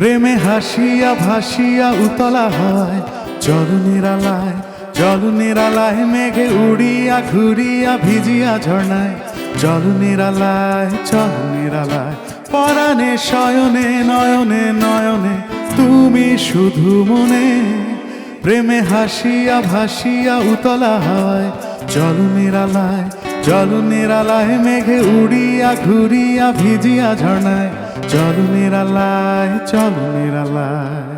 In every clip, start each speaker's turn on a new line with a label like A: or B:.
A: প্রেমে হাসিয়া ভাসিয়া উতলা হয়, জল নিরালায় জল নিরালায় মেঘে উড়িয়া ঘুরিয়া ভিজিয়া ঝর্ণায়, জল নিরালায় জল নিরালায়, পরাণে, শয়নে, নয়নে নয়নে, তুমি শুধু মনে। প্রেমে হাসিয়া ভাসিয়া উতলা হয়, জল নিরালায় জল নিরালায় মেঘে উড়িয়া ঘুরিয়া ভিজিয়া ঝর্ণায় জল নিরালায় জল নিরালায়।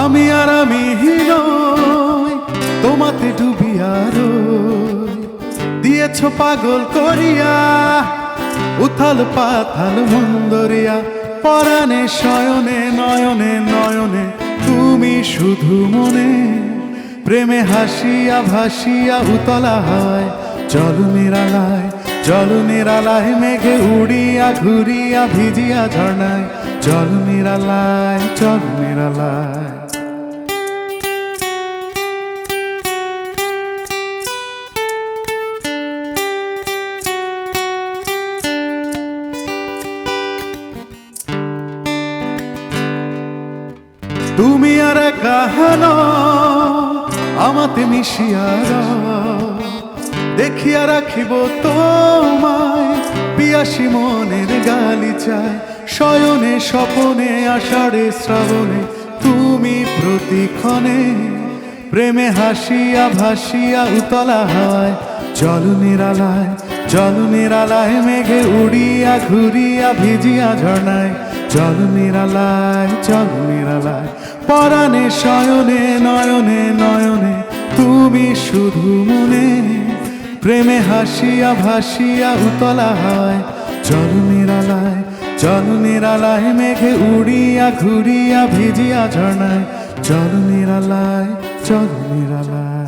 A: আমি আর আমি নই তোমাতে ডুবিয়া রই। দিয়েছ পাগল করিয়া উথাল পাথাল মন্দরিয়া, পরাণে, শয়নে, নয়নে নয়নে, তুমি শুধু মনে। প্রেমে হাসিয়া ভাসিয়া উতলা হয়, জল নিরালায় জল নিরালায়, মেঘে উড়িয়া, ঘুরিয়া, ভিজিয়া ঝর্ণায়, জল নিরালায় জল নিরালায়। তুমি আর কাহান আমাতে মিশিয়ার দেখিয়া রাখিব তোমায়, পিয়াসি মনের গালি চায় শয়নে, স্বপনে, আষাঢ়ে, শ্রাবণে, তুমি প্রতিক্ষণে প্রেমে হাসিয়া, ভাসিয়া উতলা হয়। জল নিরালায় জল নিরালায়, মেঘে উড়িয়া, ঘুরিয়া, ভিজিয়া ঝর্ণায়। জল নিরালায় জল নিরালায়। পরাণে, শয়নে, নয়নে নয়নে, তুমি শুধু মনে। প্রেমে হাসিয়া, ভাসিয়া উতলা হয়। জল নিরালায় জল নিরালায়, মেঘে উড়িয়া, ঘুরিয়া, ভিজিয়া ঝর্ণায়। জল নিরালায় জল নিরালায়।